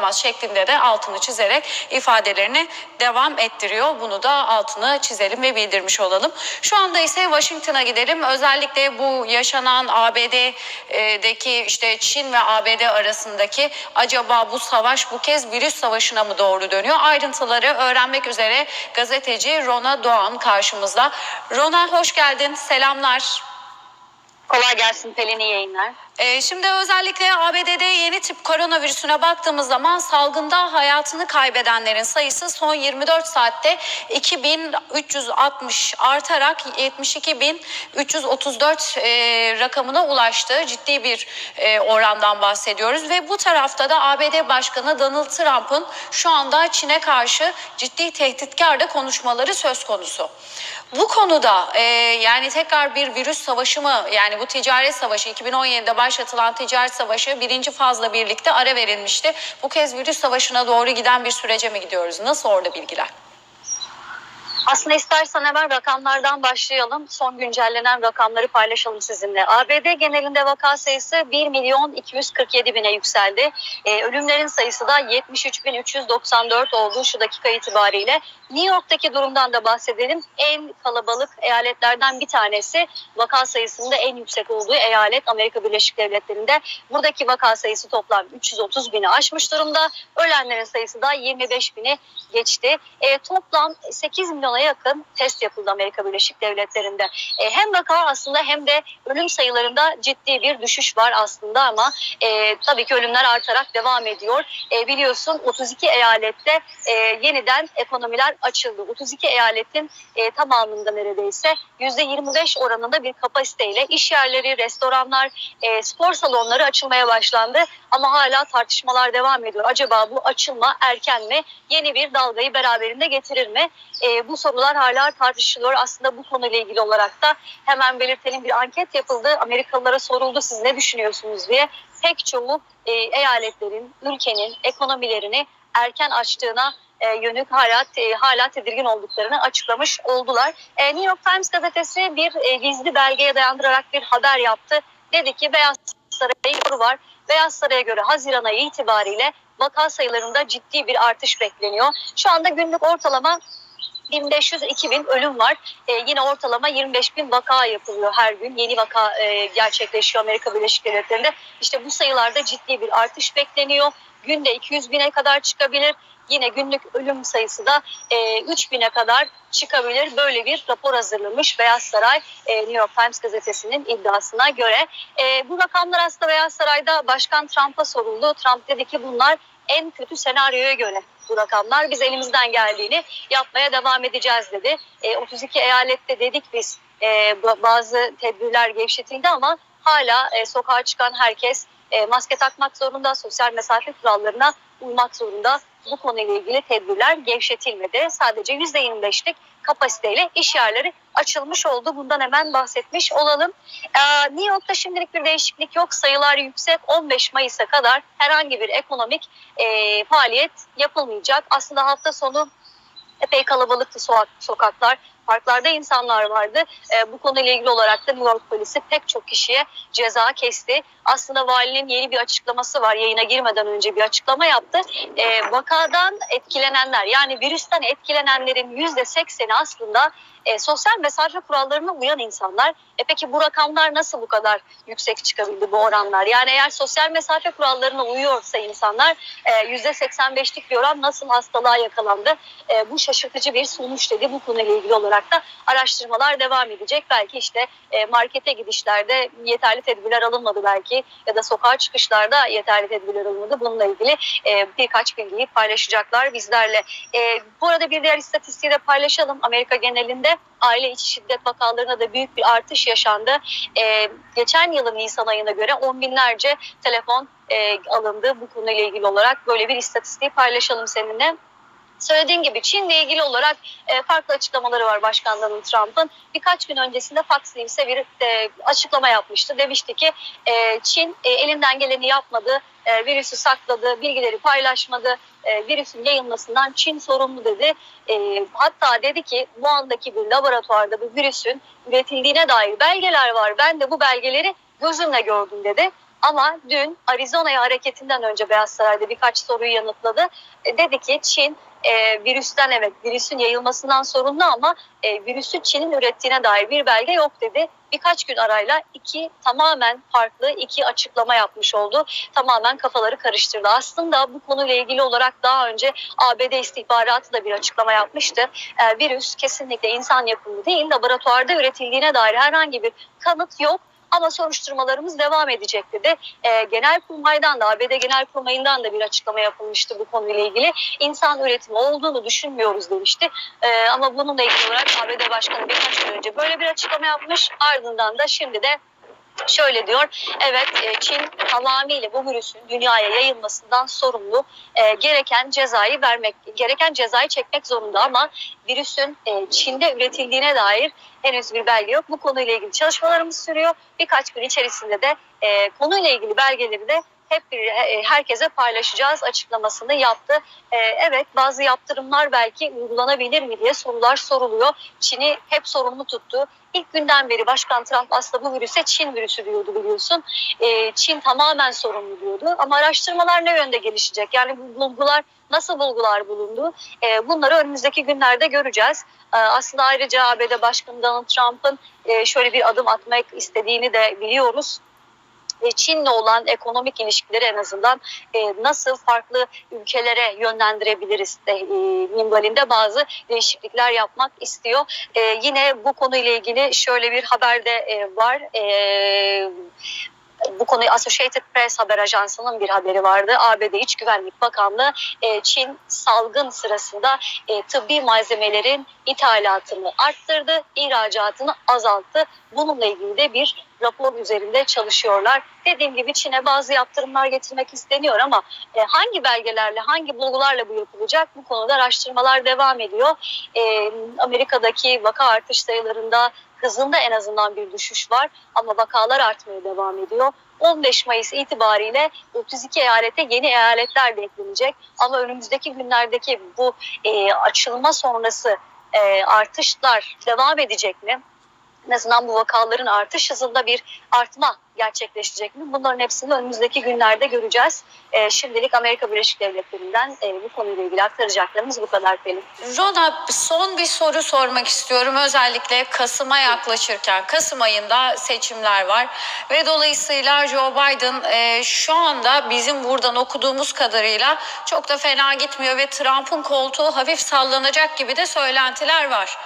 olamaz şeklinde de altını çizerek ifadelerini devam ettiriyor. Bunu da altını çizelim ve bildirmiş olalım. Şu anda ise Washington'a gidelim. Özellikle bu yaşanan ABD'deki işte Çin ve ABD arasındaki acaba bu savaş bu kez virüs savaşına mı doğru dönüyor? Ayrıntıları öğrenmek üzere gazeteci Rona Doğan karşımızda. Rona hoş geldin. Selamlar. Kolay gelsin Pelin iyi yayınlar. Ee, şimdi özellikle ABD'de yeni tip koronavirüsüne baktığımız zaman salgında hayatını kaybedenlerin sayısı son 24 saatte 2360 artarak 72.334 e, rakamına ulaştı. Ciddi bir e, orandan bahsediyoruz ve bu tarafta da ABD Başkanı Donald Trump'ın şu anda Çin'e karşı ciddi tehditkar da konuşmaları söz konusu. Bu konuda e, yani tekrar bir virüs savaşı mı yani bu ticaret savaşı 2017'de başlatılan ticaret savaşı birinci fazla birlikte ara verilmişti. Bu kez virüs savaşına doğru giden bir sürece mi gidiyoruz? Nasıl orada bilgiler? Aslında istersen hemen rakamlardan başlayalım. Son güncellenen rakamları paylaşalım sizinle. ABD genelinde vaka sayısı 1 milyon 247 bine yükseldi. Ee, ölümlerin sayısı da 73 bin 394 oldu şu dakika itibariyle. New York'taki durumdan da bahsedelim. En kalabalık eyaletlerden bir tanesi vaka sayısında en yüksek olduğu eyalet Amerika Birleşik Devletleri'nde. Buradaki vaka sayısı toplam 330 bini aşmış durumda. Ölenlerin sayısı da 25 bini geçti. E, toplam 8 milyona yakın test yapıldı Amerika Birleşik Devletleri'nde. E, hem vaka aslında hem de ölüm sayılarında ciddi bir düşüş var aslında ama e, tabii ki ölümler artarak devam ediyor. E, biliyorsun 32 eyalette e, yeniden ekonomiler açıldı. 32 eyaletin e, tamamında neredeyse %25 oranında bir kapasiteyle iş yerleri, restoranlar, e, spor salonları açılmaya başlandı. Ama hala tartışmalar devam ediyor. Acaba bu açılma erken mi? Yeni bir dalgayı beraberinde getirir mi? E, bu sorular hala tartışılıyor. Aslında bu konuyla ilgili olarak da hemen belirtelim bir anket yapıldı. Amerikalılara soruldu siz ne düşünüyorsunuz diye. Pek çoğu e, eyaletlerin, ülkenin ekonomilerini erken açtığına e, yönük hala e, hala tedirgin olduklarını açıklamış oldular. E, New York Times gazetesi bir e, gizli belgeye dayandırarak bir haber yaptı. Dedi ki Beyaz Saray'a yoru var. Beyaz Saray'a göre Haziran ayı itibariyle vaka sayılarında ciddi bir artış bekleniyor. Şu anda günlük ortalama 1500-2000 ölüm var. Ee, yine ortalama 25 bin vaka yapılıyor her gün. Yeni vaka e, gerçekleşiyor Amerika Birleşik Devletleri'nde. İşte bu sayılarda ciddi bir artış bekleniyor. Günde 200 bine kadar çıkabilir. Yine günlük ölüm sayısı da e, 3 bine kadar çıkabilir. Böyle bir rapor hazırlamış Beyaz Saray e, New York Times gazetesinin iddiasına göre. E, bu rakamlar aslında Beyaz Saray'da Başkan Trump'a soruldu. Trump dedi ki bunlar en kötü senaryoya göre bu rakamlar. Biz elimizden geldiğini yapmaya devam edeceğiz dedi. E, 32 eyalette dedik biz e, ba- bazı tedbirler gevşetildi ama hala e, sokağa çıkan herkes e, maske takmak zorunda, sosyal mesafe kurallarına uymak zorunda. Bu konuyla ilgili tedbirler gevşetilmedi. Sadece %25'lik kapasiteyle iş yerleri açılmış oldu. Bundan hemen bahsetmiş olalım. Ee, New York'ta şimdilik bir değişiklik yok. Sayılar yüksek. 15 Mayıs'a kadar herhangi bir ekonomik e, faaliyet yapılmayacak. Aslında hafta sonu epey kalabalıktı sokak, sokaklar. Parklarda insanlar vardı. E, bu konuyla ilgili olarak da New York polisi pek çok kişiye ceza kesti. Aslında valinin yeni bir açıklaması var. Yayına girmeden önce bir açıklama yaptı. E, vakadan etkilenenler yani virüsten etkilenenlerin %80'i aslında e, sosyal mesafe kurallarına uyan insanlar. E peki bu rakamlar nasıl bu kadar yüksek çıkabildi bu oranlar? Yani eğer sosyal mesafe kurallarına uyuyorsa insanlar e, %85'lik bir oran nasıl hastalığa yakalandı? E, bu şaşırtıcı bir sonuç dedi. Bu konuyla ilgili olarak da araştırmalar devam edecek. Belki işte e, markete gidişlerde yeterli tedbirler alınmadı belki ya da sokağa çıkışlarda yeterli tedbirler alınmadı. Bununla ilgili e, birkaç bilgiyi paylaşacaklar bizlerle. E, bu arada bir diğer istatistiği de paylaşalım. Amerika genelinde aile içi şiddet vakalarına da büyük bir artış yaşandı. E, geçen yılın Nisan ayına göre on binlerce telefon alındı bu konuyla ilgili olarak. Böyle bir istatistiği paylaşalım seninle. Söylediğim gibi Çin'le ilgili olarak e, farklı açıklamaları var Başkan Donald Trump'ın. Birkaç gün öncesinde Fox News'e bir e, açıklama yapmıştı. Demişti ki e, Çin e, elinden geleni yapmadı, e, virüsü sakladı, bilgileri paylaşmadı, e, virüsün yayılmasından Çin sorumlu dedi. E, hatta dedi ki bu andaki bir laboratuvarda bu virüsün üretildiğine dair belgeler var. Ben de bu belgeleri gözümle gördüm dedi. Ama dün Arizona'ya hareketinden önce Beyaz Saray'da birkaç soruyu yanıtladı. E, dedi ki Çin e, virüsten evet virüsün yayılmasından sorumlu ama e, virüsü Çin'in ürettiğine dair bir belge yok dedi. Birkaç gün arayla iki tamamen farklı iki açıklama yapmış oldu. Tamamen kafaları karıştırdı. Aslında bu konuyla ilgili olarak daha önce ABD istihbaratı da bir açıklama yapmıştı. E, virüs kesinlikle insan yapımı değil, laboratuvarda üretildiğine dair herhangi bir kanıt yok. Ama soruşturmalarımız devam edecek dedi. E, Genelkurmay'dan da ABD Genelkurmay'ından da bir açıklama yapılmıştı bu konuyla ilgili. İnsan üretimi olduğunu düşünmüyoruz demişti. E, ama bununla ilgili olarak ABD Başkanı birkaç gün önce böyle bir açıklama yapmış. Ardından da şimdi de şöyle diyor. Evet e, Çin tamamıyla bu virüsün dünyaya yayılmasından sorumlu. E, gereken cezayı vermek, gereken cezayı çekmek zorunda ama virüsün e, Çin'de üretildiğine dair henüz bir belge yok. Bu konuyla ilgili çalışmalarımız sürüyor. Birkaç gün içerisinde de e, konuyla ilgili belgeleri de hep bir, e, herkese paylaşacağız açıklamasını yaptı. E, evet bazı yaptırımlar belki uygulanabilir mi diye sorular soruluyor. Çin'i hep sorumlu tuttu. İlk günden beri Başkan Trump aslında bu virüse Çin virüsü diyordu biliyorsun. E, Çin tamamen sorumlu diyordu. Ama araştırmalar ne yönde gelişecek? Yani bu bulgular nasıl bulgular bulundu? Bunları önümüzdeki günlerde göreceğiz. Aslında ayrıca ABD Başkanı Donald Trump'ın şöyle bir adım atmak istediğini de biliyoruz. E, Çin'le olan ekonomik ilişkileri en azından e, nasıl farklı ülkelere yönlendirebiliriz de e, minvalinde bazı değişiklikler yapmak istiyor. Yine bu konuyla ilgili şöyle bir haber de var. E, konuyu Associated Press haber ajansının bir haberi vardı. ABD İç Güvenlik Bakanlığı e, Çin salgın sırasında e, tıbbi malzemelerin ithalatını arttırdı, ihracatını azalttı. Bununla ilgili de bir rapor üzerinde çalışıyorlar. Dediğim gibi Çin'e bazı yaptırımlar getirmek isteniyor ama e, hangi belgelerle, hangi bulgularla bu yapılacak bu konuda araştırmalar devam ediyor. E, Amerika'daki vaka artış sayılarında hızında en azından bir düşüş var ama vakalar artmaya devam ediyor. 15 Mayıs itibariyle 32 eyalete yeni eyaletler de eklenecek. Ama önümüzdeki günlerdeki bu e, açılma sonrası e, artışlar devam edecek mi? En azından bu vakaların artış hızında bir artma gerçekleşecek mi? Bunların hepsini önümüzdeki günlerde göreceğiz. E, şimdilik Amerika Birleşik Devletleri'nden e, bu konuyla ilgili aktaracaklarımız bu kadar Pelin. Rona son bir soru sormak istiyorum. Özellikle Kasım'a yaklaşırken. Kasım ayında seçimler var. Ve dolayısıyla Joe Biden e, şu anda bizim buradan okuduğumuz kadarıyla çok da fena gitmiyor ve Trump'ın koltuğu hafif sallanacak gibi de söylentiler var.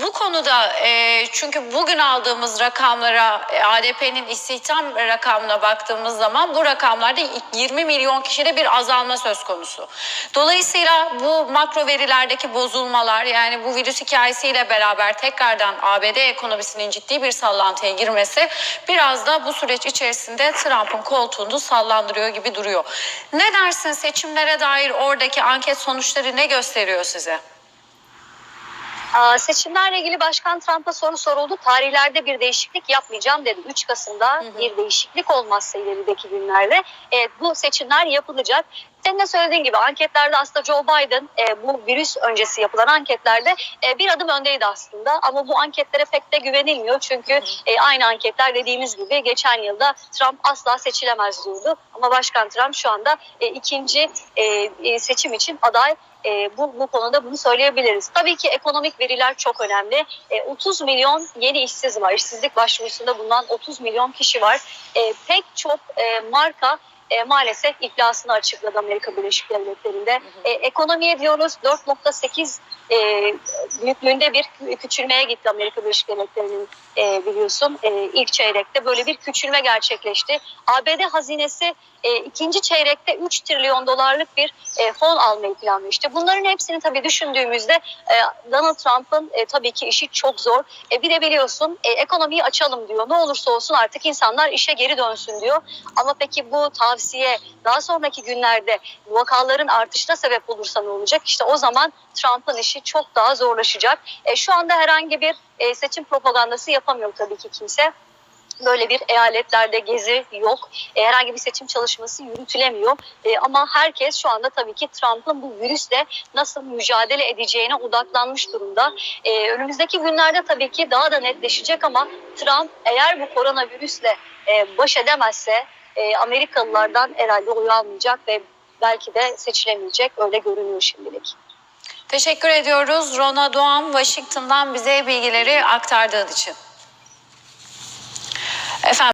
Bu konuda e, çünkü bugün aldığımız rakamlara e, ADP'nin istihdam rakamına baktığımız zaman bu rakamlarda 20 milyon kişide bir azalma söz konusu. Dolayısıyla bu makro verilerdeki bozulmalar yani bu virüs hikayesiyle beraber tekrardan ABD ekonomisinin ciddi bir sallantıya girmesi biraz da bu süreç içerisinde Trump'ın koltuğunu sallandırıyor gibi duruyor. Ne dersin seçimlere dair oradaki anket sonuçları ne gösteriyor size? Aa, Seçimlerle ilgili Başkan Trump'a soru soruldu. Tarihlerde bir değişiklik yapmayacağım dedi. 3 Kasım'da hı. bir değişiklik olmazsa ilerideki günlerde evet, bu seçimler yapılacak. Senin de söylediğin gibi anketlerde aslında Joe Biden e, bu virüs öncesi yapılan anketlerde e, bir adım öndeydi aslında. Ama bu anketlere pek de güvenilmiyor. Çünkü e, aynı anketler dediğimiz gibi geçen yılda Trump asla seçilemez diyordu. Ama Başkan Trump şu anda e, ikinci e, e, seçim için aday e, bu, bu konuda bunu söyleyebiliriz. Tabii ki ekonomik veriler çok önemli. E, 30 milyon yeni işsiz var. İşsizlik başvurusunda bulunan 30 milyon kişi var. E, pek çok e, marka e, maalesef iflasını açıkladı Amerika Birleşik Devletleri'nde. E, ekonomiye diyoruz 4.8 e, büyüklüğünde bir kü- küçülmeye gitti Amerika Birleşik Devletleri'nin e, biliyorsun e, ilk çeyrekte böyle bir küçülme gerçekleşti. ABD hazinesi e, ikinci çeyrekte 3 trilyon dolarlık bir e, fon almayı planlıyor. Bunların hepsini tabii düşündüğümüzde e, Donald Trump'ın e, tabii ki işi çok zor. E, bir de biliyorsun e, ekonomiyi açalım diyor. Ne olursa olsun artık insanlar işe geri dönsün diyor. Ama peki bu tavsiye daha sonraki günlerde vakaların artışına sebep olursa ne olacak? İşte o zaman Trump'ın işi çok daha zorlaşacak. E, şu anda herhangi bir e, seçim propagandası yapamıyor tabii ki kimse böyle bir eyaletlerde gezi yok. E, herhangi bir seçim çalışması yürütülemiyor. E, ama herkes şu anda tabii ki Trump'ın bu virüsle nasıl mücadele edeceğine odaklanmış durumda. E, önümüzdeki günlerde tabii ki daha da netleşecek ama Trump eğer bu koronavirüsle e, baş edemezse e, Amerikalılardan herhalde oy almayacak ve belki de seçilemeyecek öyle görünüyor şimdilik. Teşekkür ediyoruz Rona Doğan Washington'dan bize bilgileri aktardığın için. fan.